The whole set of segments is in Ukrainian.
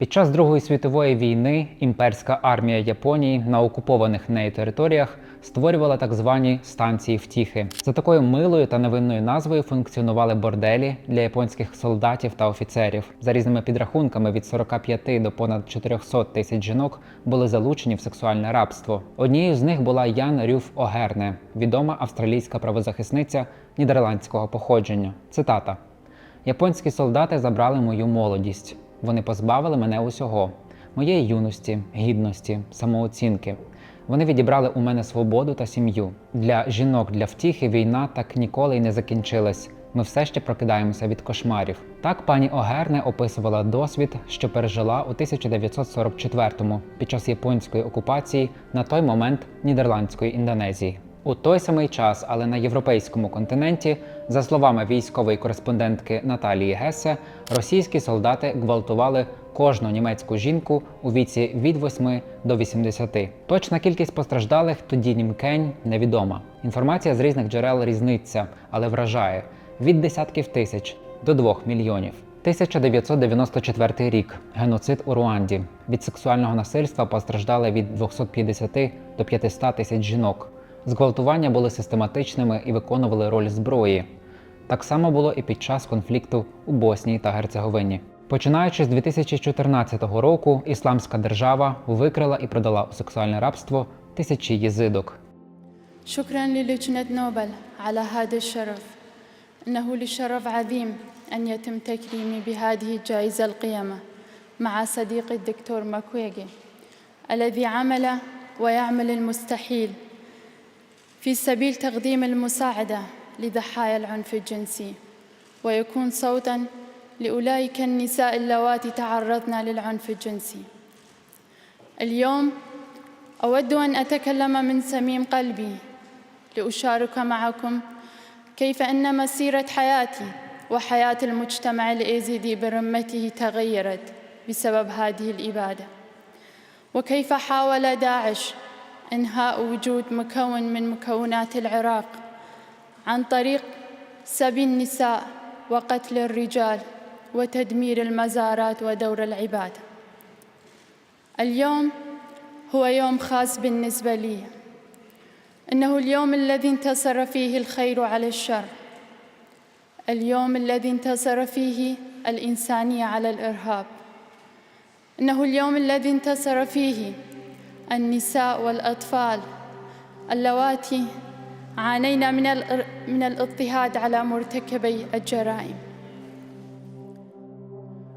Під час Другої світової війни імперська армія Японії на окупованих нею територіях створювала так звані станції втіхи. За такою милою та невинною назвою функціонували борделі для японських солдатів та офіцерів. За різними підрахунками від 45 до понад 400 тисяч жінок були залучені в сексуальне рабство. Однією з них була Ян Рюф Огерне, відома австралійська правозахисниця нідерландського походження. Цитата. Японські солдати забрали мою молодість. Вони позбавили мене усього: моєї юності, гідності, самооцінки. Вони відібрали у мене свободу та сім'ю. Для жінок для втіхи війна так ніколи й не закінчилась. Ми все ще прокидаємося від кошмарів. Так пані Огерне описувала досвід, що пережила у 1944-му під час японської окупації на той момент Нідерландської Індонезії. У той самий час, але на європейському континенті, за словами військової кореспондентки Наталії Гесе, російські солдати гвалтували кожну німецьку жінку у віці від 8 до 80. Точна кількість постраждалих тоді німкень невідома. Інформація з різних джерел різниця, але вражає від десятків тисяч до 2 мільйонів. 1994 рік геноцид у Руанді. Від сексуального насильства постраждали від 250 до 500 тисяч жінок. Зґвалтування були систематичними і виконували роль зброї. Так само було і під час конфлікту у Боснії та Герцеговині. Починаючи з 2014 року, Ісламська держава викрила і продала у сексуальне рабство тисячі єзидок. شكرا للجنة نوبل على هذا الشرف إنه لشرف عظيم أن يتم تكريمي بهذه الجائزة القيمة مع صديقي الدكتور ماكويجي الذي عمل ويعمل المستحيل في سبيل تقديم المساعدة لضحايا العنف الجنسي. ويكون صوتا لأولئك النساء اللواتي تعرضن للعنف الجنسي. اليوم أود أن أتكلم من صميم قلبي لأشارك معكم كيف أن مسيرة حياتي وحياة المجتمع الإيزيدي برمته تغيرت بسبب هذه الإبادة. وكيف حاول داعش إنهاء وجود مكون من مكونات العراق عن طريق سبي النساء وقتل الرجال وتدمير المزارات ودور العباده اليوم هو يوم خاص بالنسبة لي. إنه اليوم الذي انتصر فيه الخير على الشر. اليوم الذي انتصر فيه الإنسانية على الإرهاب. إنه اليوم الذي انتصر فيه النساء والأطفال اللواتي عانينا من الإر- من الاضطهاد على مرتكبي الجرائم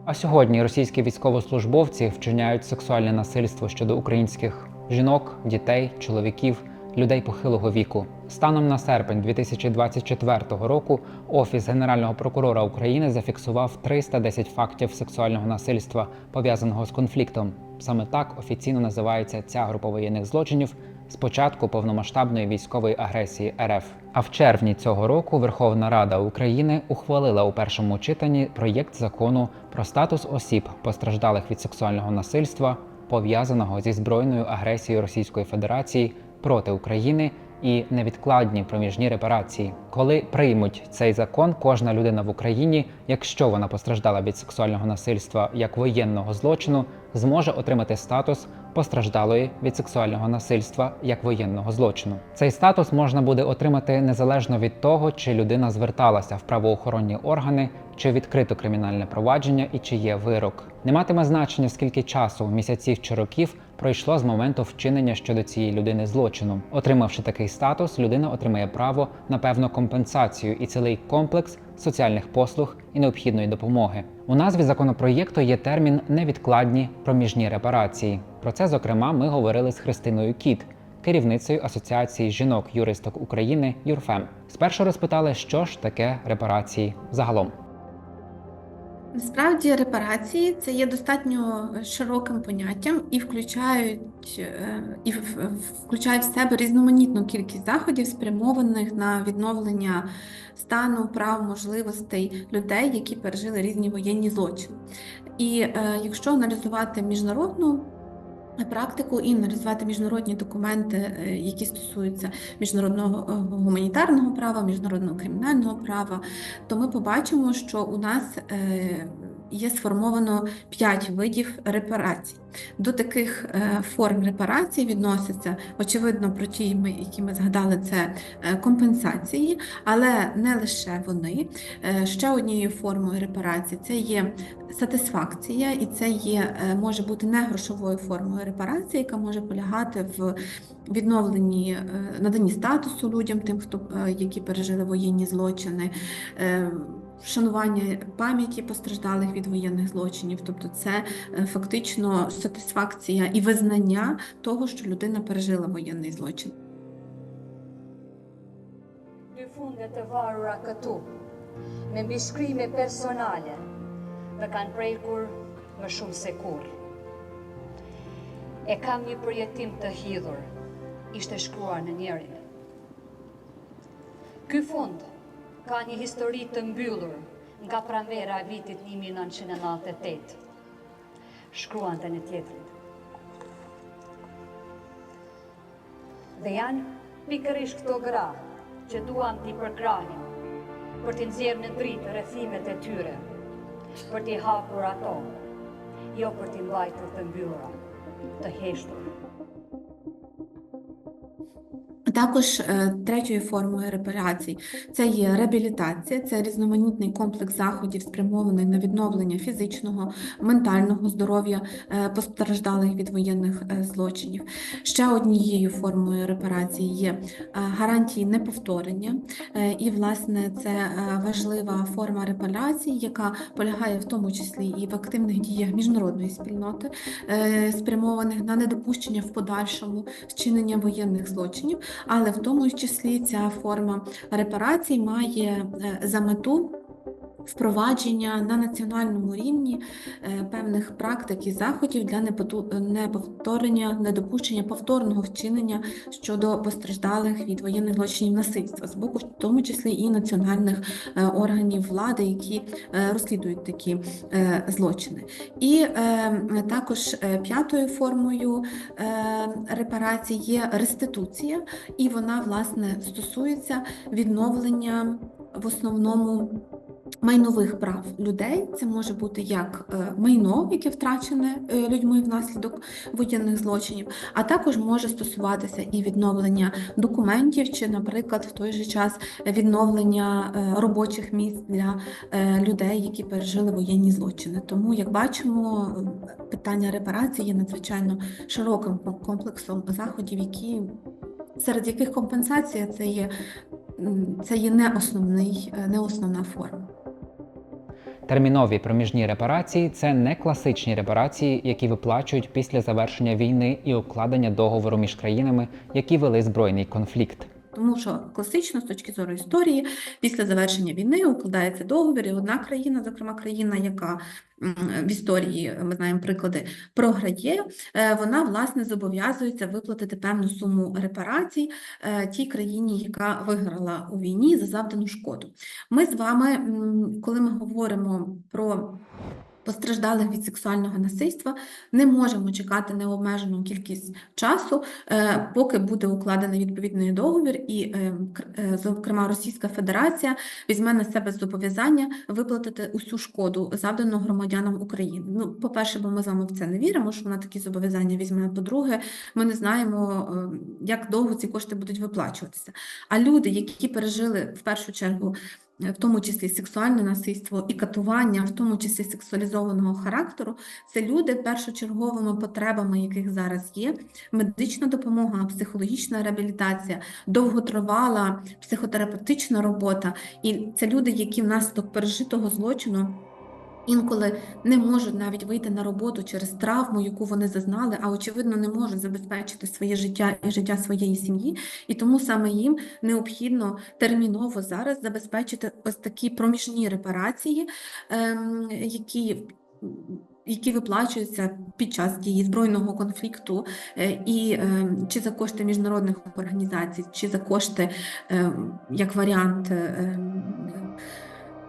А сьогодні російські військовослужбовці вчиняють сексуальне насильство щодо українських жінок, дітей, чоловіків, людей похилого віку. Станом на серпень 2024 року Офіс Генерального прокурора України зафіксував 310 фактів сексуального насильства, пов'язаного з конфліктом. Саме так офіційно називається ця група воєнних злочинів з початку повномасштабної військової агресії РФ. А в червні цього року Верховна Рада України ухвалила у першому читанні проєкт закону про статус осіб, постраждалих від сексуального насильства, пов'язаного зі збройною агресією Російської Федерації проти України і невідкладні проміжні репарації. Коли приймуть цей закон, кожна людина в Україні, якщо вона постраждала від сексуального насильства як воєнного злочину, зможе отримати статус постраждалої від сексуального насильства як воєнного злочину. Цей статус можна буде отримати незалежно від того, чи людина зверталася в правоохоронні органи, чи відкрито кримінальне провадження і чи є вирок. Не матиме значення, скільки часу, місяців чи років пройшло з моменту вчинення щодо цієї людини злочину. Отримавши такий статус, людина отримає право на певну компенсацію і цілий комплекс соціальних послуг і необхідної допомоги. У назві законопроєкту є термін невідкладні проміжні репарації. Про це, зокрема, ми говорили з Христиною Кіт, керівницею Асоціації жінок-юристок України Юрфем. Спершу розпитали, що ж таке репарації загалом. Насправді репарації це є достатньо широким поняттям і включають е, і включають в себе різноманітну кількість заходів, спрямованих на відновлення стану прав можливостей людей, які пережили різні воєнні злочини. І е, якщо аналізувати міжнародну практику і аналізувати міжнародні документи, е, які стосуються міжнародного е, гуманітарного права, міжнародного кримінального права, то ми побачимо, що у нас е, є сформовано 5 видів репарацій. До таких е, форм репарацій відносяться, очевидно, про ті, які ми згадали, це е, компенсації, але не лише вони. Е, Ще однією формою репарації це є сатисфакція, і це є, може бути не грошовою формою репарації, яка може полягати в відновленні наданні статусу людям, тим, хто які пережили воєнні злочини. Вшанування пам'яті постраждалих від воєнних злочинів, тобто це е, фактично сатисфакція і визнання того, що людина пережила воєнний злочин. Me mbishkrime personale, më kanë prekur më shumë se kur. E kam një përjetim të hidhur, ishte shkruar në njerin. Ky fund ka një histori të mbyllur nga pranvera vitit 1998. Shkruan të në tjetrit. Dhe janë pikërisht këto gra që duam t'i përkrahim, për t'i nxjerrë në dritë rrethimet e tyre, për t'i hapur ato, jo për t'i mbajtur të mbyllura, të heshtur. Також е, третьою формою репарацій це є реабілітація, це різноманітний комплекс заходів, спрямований на відновлення фізичного, ментального здоров'я е, постраждалих від воєнних е, злочинів. Ще однією формою репарації є гарантії неповторення, і, власне, це важлива форма репарації, яка полягає в тому числі і в активних діях міжнародної спільноти, спрямованих на недопущення в подальшому вчинення воєнних злочинів, але в тому числі ця форма репарацій має е, за мету. Впровадження на національному рівні е, певних практик і заходів для неповторення, недопущення повторного вчинення щодо постраждалих від воєнних злочинів насильства з боку, в тому числі і національних е, органів влади, які е, розслідують такі злочини. І також п'ятою формою репарацій є реституція, і вона власне стосується відновлення в основному. Майнових прав людей це може бути як е, майно, яке втрачене е, людьми внаслідок воєнних злочинів, а також може стосуватися і відновлення документів, чи, наприклад, в той же час відновлення е, робочих місць для людей, які пережили воєнні злочини. Тому, як бачимо, питання репарації є надзвичайно широким комплексом заходів, які серед яких компенсація це є, це є не основний, е, не основна форма. Термінові проміжні репарації це не класичні репарації, які виплачують після завершення війни і укладення договору між країнами, які вели збройний конфлікт. Тому що класично, з точки зору історії, після завершення війни укладається договір, і одна країна, зокрема країна, яка в історії ми знаємо приклади, програє, е, вона власне зобов'язується виплатити певну суму репарацій е, тій країні, яка виграла у війні за завдану шкоду. Ми з вами, коли ми говоримо про Постраждалих від сексуального насильства не можемо чекати необмежену кількість часу, е, поки буде укладений відповідний договір, і, е, е, зокрема, Російська Федерація візьме на себе зобов'язання виплатити усю шкоду, завдану громадянам України. Ну, по-перше, бо ми з вами в це не віримо, що вона такі зобов'язання візьме. По-друге, ми не знаємо, як довго ці кошти будуть виплачуватися. А люди, які пережили в першу чергу в тому числі сексуальне насильство і катування, в тому числі сексуалізованого характеру, це люди першочерговими потребами, яких зараз є: медична допомога, психологічна реабілітація, довготривала психотерапевтична робота. І це люди, які внаслідок пережитого злочину. Інколи не можуть навіть вийти на роботу через травму, яку вони зазнали, а очевидно не можуть забезпечити своє життя і життя своєї сім'ї, і тому саме їм необхідно терміново зараз забезпечити ось такі проміжні репарації, ем, які які виплачуються під час дії збройного конфлікту, е, і ем, чи за кошти міжнародних організацій, чи за кошти, ем, як варіант, ем,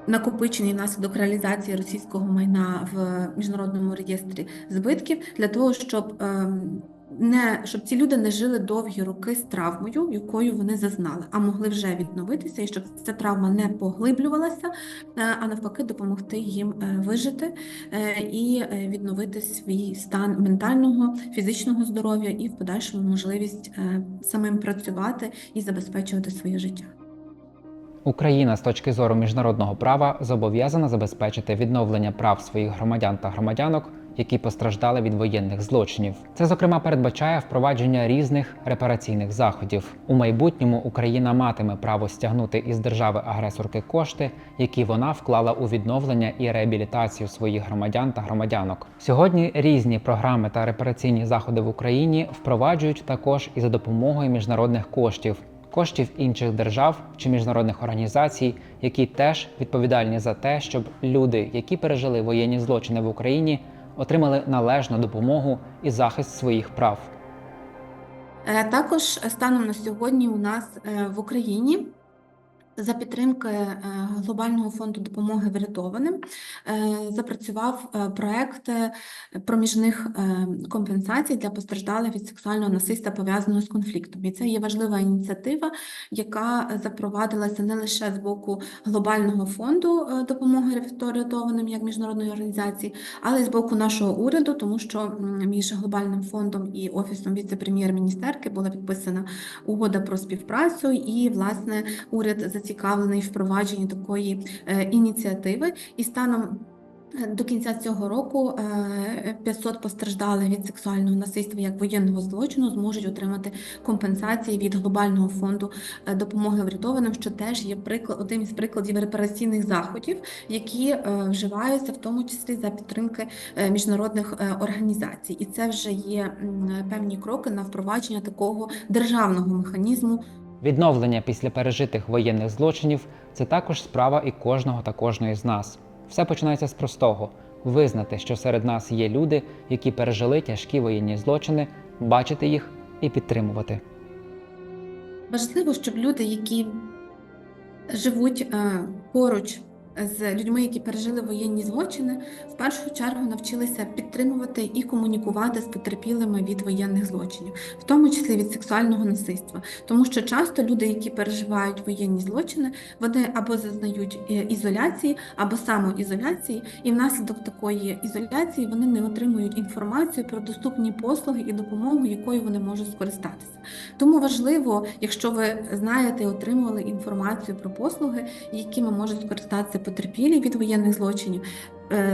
накопичений внаслідок реалізації російського майна в міжнародному реєстрі збитків для того, щоб ем, не щоб ці люди не жили довгі роки з травмою, якою вони зазнали, а могли вже відновитися, і щоб ця травма не поглиблювалася, е, а навпаки, допомогти їм е, вижити е, і відновити свій стан ментального, фізичного здоров'я і в подальшому можливість самим працювати і забезпечувати своє життя. Україна з точки зору міжнародного права зобов'язана забезпечити відновлення прав своїх громадян та громадянок, які постраждали від воєнних злочинів. Це зокрема передбачає впровадження різних репараційних заходів. У майбутньому Україна матиме право стягнути із держави-агресорки кошти, які вона вклала у відновлення і реабілітацію своїх громадян та громадянок. Сьогодні різні програми та репараційні заходи в Україні впроваджують також і за допомогою міжнародних коштів коштів інших держав чи міжнародних організацій, які теж відповідальні за те, щоб люди, які пережили воєнні злочини в Україні, отримали належну допомогу і захист своїх прав. Е, Також станом на сьогодні у нас е, в Україні за підтримки е, Глобального фонду допомоги врятованим е, запрацював е, проект проміжних компенсацій для постраждалих від сексуального насильства пов'язаного з конфліктом. І це є важлива ініціатива, яка запровадилася не лише з боку Глобального фонду допомоги врятованим як міжнародної організації, але й з боку нашого уряду, тому що між Глобальним фондом і Офісом віце-прем'єр-міністерки була підписана угода про співпрацю, і власне уряд зацікавлений в впровадженні такої е, ініціативи. І станом е, до кінця цього року е, 500 постраждалих від сексуального насильства як воєнного злочину зможуть отримати компенсації від глобального фонду е, допомоги врятованим, що теж є приклад одним із прикладів репараційних заходів, які е, вживаються в тому числі за підтримки е, міжнародних е, організацій. І це вже є певні кроки на впровадження такого державного механізму Відновлення після пережитих воєнних злочинів це також справа і кожного та кожної з нас. Все починається з простого: визнати, що серед нас є люди, які пережили тяжкі воєнні злочини, бачити їх і підтримувати. Важливо, щоб люди, які живуть е, поруч з людьми, які пережили воєнні злочини, в першу чергу навчилися підтримувати і комунікувати з потерпілими від воєнних злочинів, в тому числі від сексуального насильства. Тому що часто люди, які переживають воєнні злочини, вони або зазнають е, ізоляції, або самоізоляції, і внаслідок такої ізоляції вони не отримують інформацію про доступні послуги і допомогу, якою вони можуть скористатися. Тому важливо, якщо ви знаєте отримували інформацію про послуги, якими можуть скористатися потерпілі від воєнних злочинів,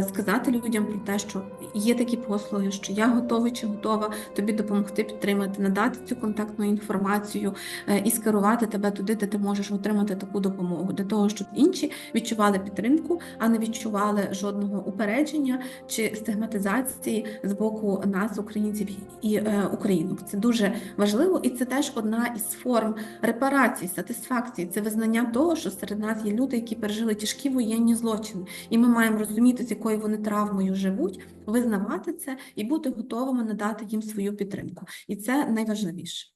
сказати людям про те, що є такі послуги, що я готовий чи готова тобі допомогти підтримати, надати цю контактну інформацію е, і скерувати тебе туди, де ти можеш отримати таку допомогу, для того, щоб інші відчували підтримку, а не відчували жодного упередження чи стигматизації з боку нас, українців і е, українок. Це дуже важливо, і це теж одна із форм репарації, сатисфакції. Це визнання того, що серед нас є люди, які пережили тяжкі воєнні злочини, і ми маємо розуміти, з якою вони травмою живуть, визнавати це і бути готовими надати їм свою підтримку. І це найважливіше.